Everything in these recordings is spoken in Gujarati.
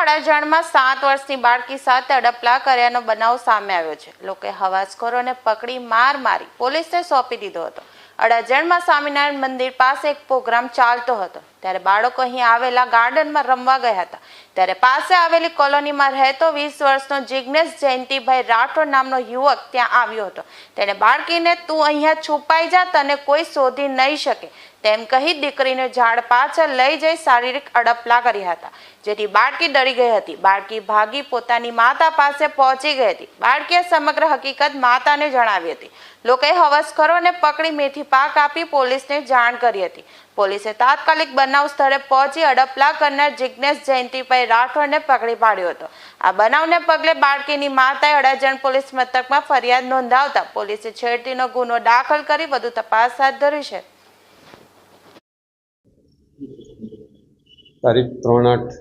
અડાજણમાં સાત વર્ષની બાળકી સાથે અડપલા કર્યાનો બનાવ સામે આવ્યો છે. લોકોએ હવાસખોરોને પકડી માર મારી પોલીસને સોંપી દીધો હતો. અડાજણમાં સ્વામિનારાયણ મંદિર પાસે એક પ્રોગ્રામ ચાલતો હતો. ત્યારે બાળકો અહીં આવેલા ગાર્ડનમાં રમવા ગયા હતા. ત્યારે પાસે આવેલી કોલોનીમાં રહેતો વીસ વર્ષનો જિજ્ઞેશ જયંતિભાઈ રાઠોડ નામનો યુવક ત્યાં આવ્યો હતો. તેણે બાળકીને તું અહીંયા છુપાઈ જા, તને કોઈ શોધી નહીં શકે. તેમ કહી દીકરીને ઝાડ પાછળ લઈ જઈ શારીરિક અડપલા કર્યા હતા. જેથી બાળકી ડરી ગઈ હતી. બાળકી ભાગી પોતાની માતા પાસે પહોંચી ગઈ હતી. બાળકીએ સમગ્ર હકીકત માતાને જણાવી હતી. લોકોએ હવસખરોને પકડી મેથી પાક આપી પોલીસને જાણ કરી હતી. પોલીસે તાત્કાલિક બનાવ સ્થળે પહોંચી અડપલા કરનાર જિજ્ઞેશ જયંતિભાઈ રાઠોડને પકડી પાડ્યો હતો. આ બનાવને પગલે બાળકીની માતાએ અડાજણ પોલીસ મથકમાં ફરિયાદ નોંધાવતા પોલીસે છેડતીનો ગુનો દાખલ કરી વધુ તપાસ હાથ ધરી છે. તારીખ ત્રણ આઠ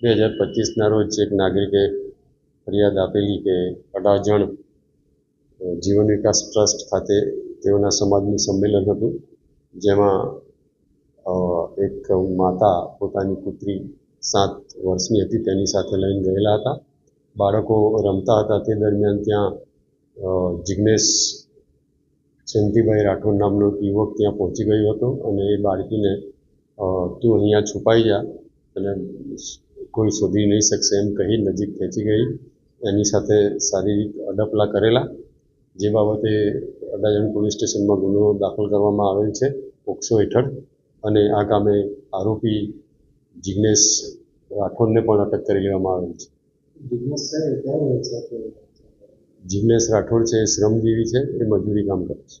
બે હજાર પચીસના રોજ એક નાગરિકે ફરિયાદ આપેલી કે અઢાર જણ જીવન વિકાસ ટ્રસ્ટ ખાતે તેઓના સમાજનું સંમેલન હતું, જેમાં એક માતા પોતાની પુત્રી સાત વર્ષની હતી, તેની સાથે લઈને ગયેલા હતા. બાળકો રમતા હતા તે દરમિયાન ત્યાં જિજ્ઞેશ જયંતિભાઈ રાઠોડ નામનો યુવક ત્યાં પહોંચી ગયો હતો અને એ બાળકીને તું અહીંયા છુપાઈ જા અને કોઈ શોધી નહીં શકશે એમ કહી નજીક ખેંચી ગઈ. એની સાથે શારીરિક અડપલા કરેલા જે બાબતે અડાજણ પોલીસ સ્ટેશનમાં ગુનો દાખલ કરવામાં આવેલ છે પોક્સો હેઠળ. અને આ કામે આરોપી જિજ્ઞેશ રાઠોડને પણ અટક કરી લેવામાં આવેલ છે. જિજ્ઞેશ રાઠોડ છે શ્રમજીવી છે એ મજૂરી કામ કરે છે.